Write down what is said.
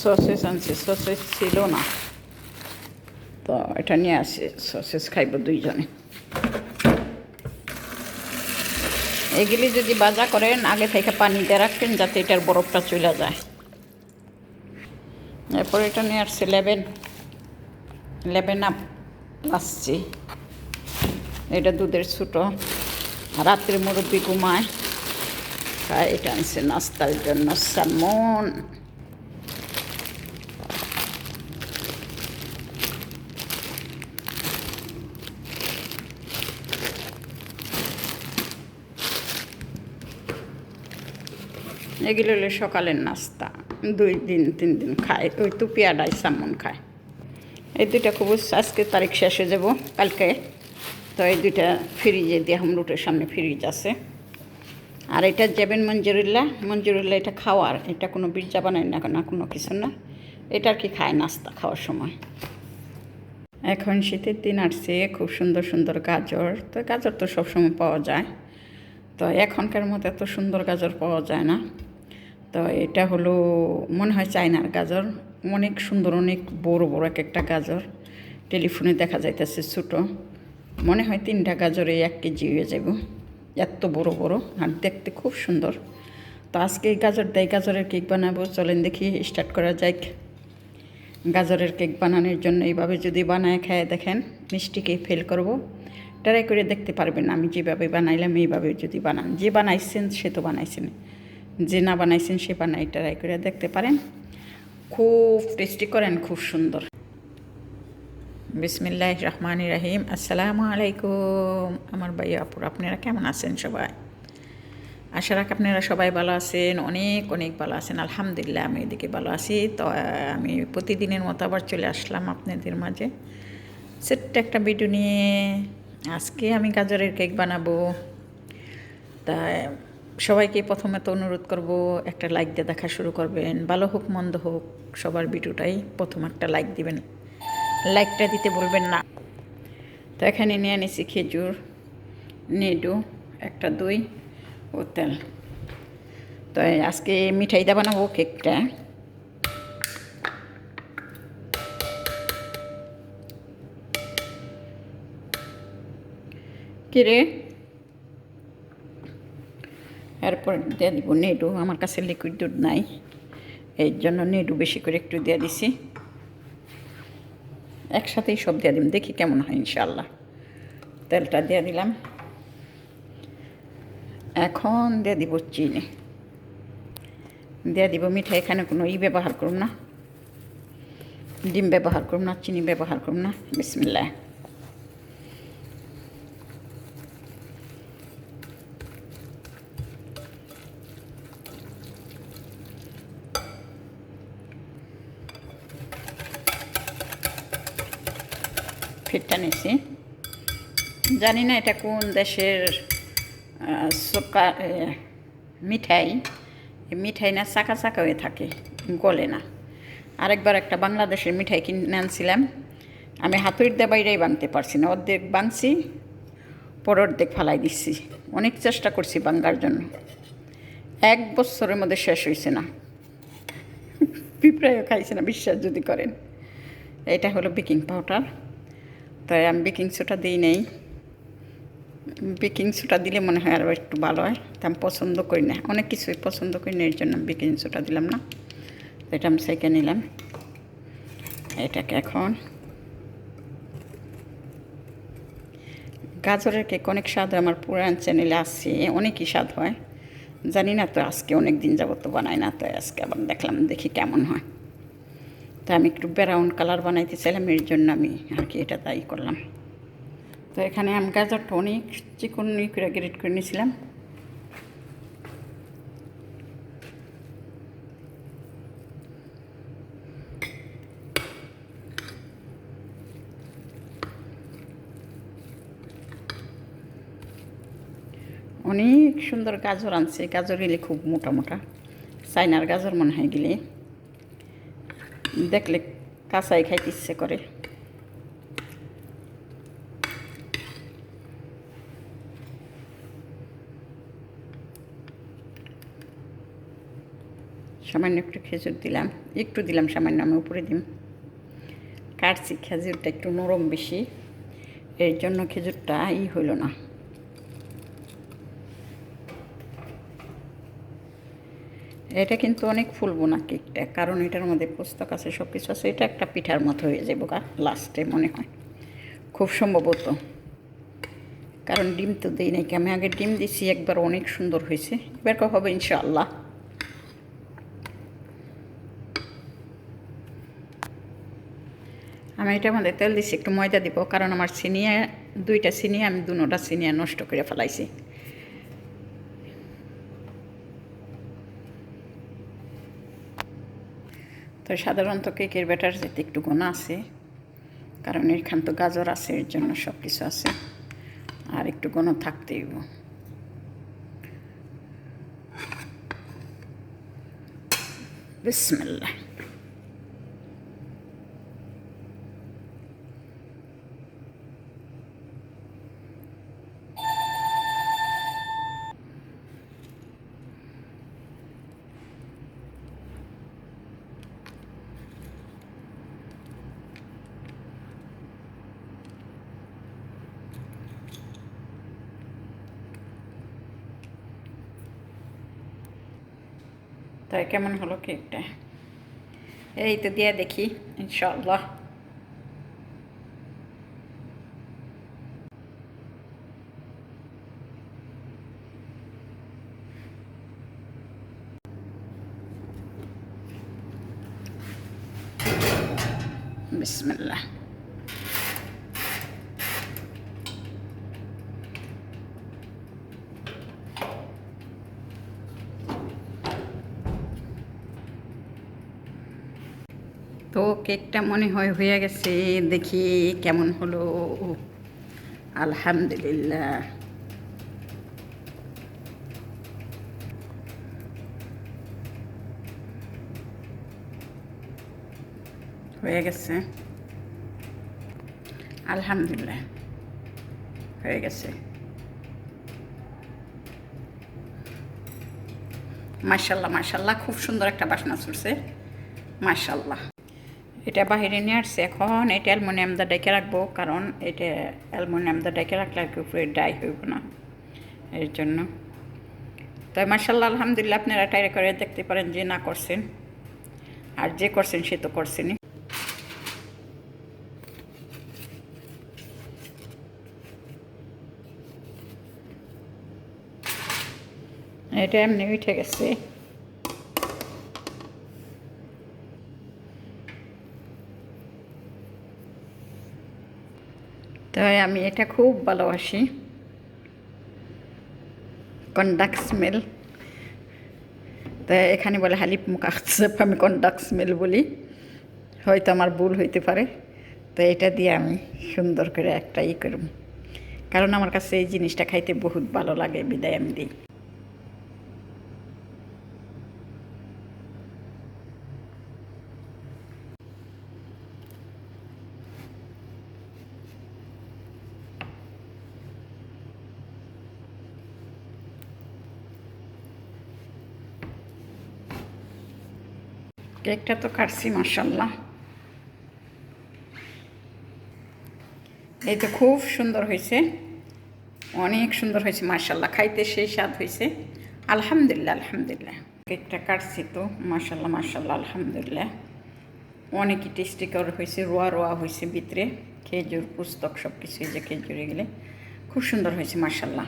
Sausages আনছি, sausages ছিল না। তো এটা নিয়ে আসি, সসেস খাইব দুইজনে। এগুলি যদি বাজা করেন, আগে থেকে পানিতে রাখবেন যাতে এটার বরফটা চলে যায়। এরপর এটা নিয়ে আসছে লেবেন। লেবেন আপ আসছি এটা দুধের ছোটো। রাত্রে মুরব্বী ঘুমায়। তাই এটা আনছে নাস্তার জন্য স্যামন এগুলো হলো সকালের নাস্তা। দুই দিন, তিন দিন খায়। ওই তুপিয়াডাই সামন খায়। এই দুইটা খুব আজকে তারিখ শেষ হয়ে যাব, কালকে। তো এই দুইটা ফ্রিজে দিয়ে রুটের সামনে ফ্রিজ আছে। আর এটা যাবেন মঞ্জুরুল্লাহ। মঞ্জুরুল্লাহ এটা খাওয়ার। এটা কোনো বিরজা বানায় না না কোনো কিছু না। এটা আর কি খায় নাস্তা খাওয়ার সময়। এখন শীতের দিন আসছে, খুব সুন্দর সুন্দর গাজর। তো গাজর তো সবসময় পাওয়া যায়। তো এখনকার মতো এত সুন্দর গাজর পাওয়া যায় না। তো এটা হলো, মনে হয় চায়নার গাজর। অনেক সুন্দর, অনেক বড় বড় এক একটা গাজর। টেলিফোনে দেখা যাইতেছে ছোটো। মনে হয় তিনটা গাজরে এক কেজি হয়ে যাব এত বড় বড় আর দেখতে খুব সুন্দর। তো আজকে গাজর দেয় গাজরের কেক বানাবো। চলেন দেখি স্টার্ট করা যাক। গাজরের কেক বানানোর জন্য এইভাবে যদি বানায় খায় দেখেন মিষ্টিকে ফেল করব। ট্রাই করে দেখতে পারবেন, আমি যেভাবে বানাইলাম, এইভাবে যদি বানান। যে বানাইছেন, সে তো বানাইছেন যে না বানাইছেন সে বানাই, ট্রাই করে দেখতে পারেন। খুব টেস্টি করেন, খুব সুন্দর। বিসমিল্লাহ রহমান রাহিম। আসসালামু আলাইকুম। আমার ভাই আপুর আপনারা কেমন আছেন সবাই? আশা রাখ আপনারা সবাই ভালো আছেন, অনেক অনেক ভালো আছেন। আলহামদুলিল্লাহ, আমি এদিকে ভালো আছি। তো আমি প্রতিদিনের মতো আবার চলে আসলাম আপনাদের মাঝে। ছোট্ট একটা ভিডিও নিয়ে। আজকে আমি গাজরের কেক বানাবো। তা সবাইকে প্রথমে তো অনুরোধ করব, একটা লাইক দিয়ে দেখা শুরু করবেন। ভালো হোক, মন্দ হোক, সবার ভিডিওটাই প্রথম একটা লাইক দিবেন। লাইকটা দিতে বলবেন না। তো এখানে নিয়ে নিছি খেজুর, নেডু, একটা দই ও তেল। তো আজকে মিঠাই মিঠাইটা বানাবো কেকটা কিরে এরপর দিয়ে দিব নেডু, আমার কাছে লিকুইড দুধ নাই, এই জন্য নেডু বেশি করে একটু দিয়ে দিছি। একসাথেই সব দিয়ে দিম, দেখি কেমন হয় ইনশাল্লাহ তেলটা দিয়ে দিলাম। এখন দিয়ে দিব চিনি। দিয়ে দিব মিঠাই এখানে কোনো ই ব্যবহার করুন না। ডিম ব্যবহার করুন না, চিনি ব্যবহার করুন না। বিসমিল্লা ফিরটা নিছি। জানি না এটা কোন দেশের সুকা মিঠাই। মিঠাই না চাকা চাকা হয়ে থাকে, গলে না। আরেকবার একটা বাংলাদেশের মিঠাই কিনে আনছিলাম। আমি হাতুড়ির দা বাইরেই বানতে পারছি না, অর্ধেক বানছি, পর অর্ধেক ফালাই দিচ্ছি। অনেক চেষ্টা করছি বাঙ্গার জন্য। এক বছরের মধ্যে শেষ হয়েছে না। পিঁপড়াইও খাইছে না, বিশ্বাস যদি করেন। এটা হলো বেকিং পাউডার। তাই আমি বেকিং সোডা দিই নেই। বেকিং সোডা দিলে মনে হয় আরও একটু ভালো হয়, তা আমি পছন্দ করি না। অনেক কিছুই পছন্দ করি না, এর জন্য আমি বেকিং সোডা দিলাম না। এটা আমি সেকে নিলাম। এটাকে এখন গাজরের কেক অনেক স্বাদ হয়, আমার পুরান চ্যানেলে আসছে, অনেকই স্বাদ হয়। জানি না তো আজকে অনেক দিন যাবত তো বানাই না তো আজকে আবার দেখলাম দেখি কেমন হয়। তো আমি একটু ব্রাউন কালার বানাইতে চাইলাম এর জন্য আমি আর কি এটা তাই করলাম। তো এখানে আম গাজরটা অনেক চিকন করে গ্রেড করে নিয়েছিলাম অনেক সুন্দর গাজর আনছে, গাজর গেলে খুব মোটা মোটা। চাইনার গাজর মনে হয় গেলে। দেখলে কাঁচাই খাইতে ইচ্ছে করে। সামান্য একটু খেজুর দিলাম, একটু দিলাম সামান্য, আমি উপরে দিম। কাটছি, খেজুরটা একটু নরম বেশি, এর জন্য খেজুরটা ই হইল না। এটা কিন্তু অনেক ফুলবো না কেকটা, কারণ এটার মধ্যে পুস্তক আছে সব কিছু আছে। এটা একটা পিঠার মতো হয়ে যাব লাস্টে মনে হয়। খুব সম্ভবত। কারণ ডিম তো দিই নাকি আমি আগে ডিম দিছি, একবার অনেক সুন্দর হয়েছে। এবার হবে, ইনশাআল্লাহ। আমি এটার মধ্যে তেল দিছি, একটু ময়দা দিব, কারণ আমার সিনিয়া, দুইটা সিনিয়া, আমি দুটা সিনিয়া নষ্ট করে ফেলাইছি। তো সাধারণত কেকের ব্যাটার যেতে একটু গোনা আছে, কারণ এখান তো গাজর আছে, এর জন্য সব কিছু আছে, আর একটু গোনা থাকতেই। বিসমিল্লাহ তাই কেমন হলো কেকটা? এই তো দিয়ে দেখি ইনশাআল্লাহ। বিসমিল্লাহ। তো কেকটা মনে হয় হয়ে গেছে। দেখি কেমন হলো। আলহামদুলিল্লাহ। হয়ে গেছে। আলহামদুলিল্লাহ। হয়ে গেছে। মার্শাল্লাহ মার্শাল্লাহ খুব সুন্দর একটা বাসনা চলছে। মার্শাল্লাহ এটা বাহিরে নিয়ে আসছে। এখন এটা অ্যালমোনিয়ামটা ডেকে রাখব, কারণ এটা অ্যালমোনিয়ামটা ডেকে রাখলে আর কি উপরে ডাই হইব না। এর জন্য। তাই মার্শাল্লাহ আলহামদুলিল্লাহ, আপনারা ট্রাই করে দেখতে পারেন যে না করছেন। আর যে করছেন সে তো করছেনই। এটা এমনি উঠে গেছে। তাই আমি এটা খুব ভালোবাসি। কন্ডাক্ট স্মেল তো এখানে বলে হালিপ মুখাচ্ছেপ আমি কন্ডাক্ট স্মেল বলি। হয়তো আমার ভুল হইতে পারে। তো এটা দিয়ে আমি সুন্দর করে একটা ই করব কারণ আমার কাছে এই জিনিসটা খাইতে বহুত ভালো লাগে, বিদায় আমি দিই। কেকটা তো কাটছি মার্শাল্লাহ এই তো খুব সুন্দর হয়েছে। অনেক সুন্দর হয়েছে মার্শাল্লাহ খাইতে সেই স্বাদ হয়েছে। আলহামদুলিল্লাহ আলহামদুলিল্লাহ। কেকটা কাটছি তো মার্শাল্লাহ মার্শাল্লাহ আলহামদুলিল্লাহ। অনেকই টেস্টি করে হয়েছে, রোয়া রোয়া হয়েছে ভিতরে। খেজুর, পুস্তক সব কিছু যে খেজুরে গেলে খুব সুন্দর হয়েছে মার্শাল্লাহ